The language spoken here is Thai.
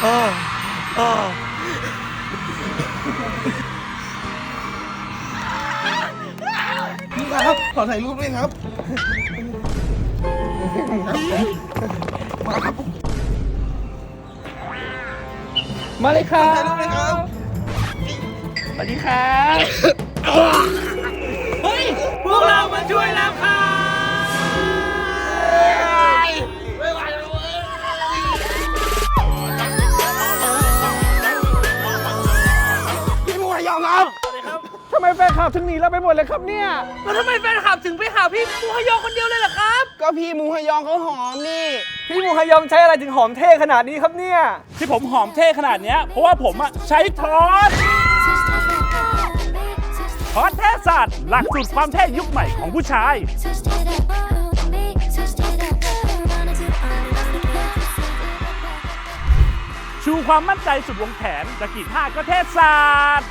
นี่ครับ ขอถ่ายรูปด้วยครับ มาครับมาเลยครับสวัสดีครับ ไมแฟนคลับถึงหนีเราไปหมดเลยครับเนี่ย แล้วทำไมแฟนคลับถึงไปหาพี่มูฮยองคนเดียวเลยล่ะครับ ก็พี่มูฮยองเขาหอมนี่ พี่มูฮยองใช้อะไรถึงหอมเท่ขนาดนี้ครับเนี่ย ที่ผมหอมเท่ขนาดเนี้ยเพราะว่าผมอะใช้ทอสทอสเทศาสตร์หลักสูตรความเท่ยุคใหม่ของผู้ชาย ชูความมั่นใจสุดวงแขนจะกี่ท่าก็เทศศาสตร์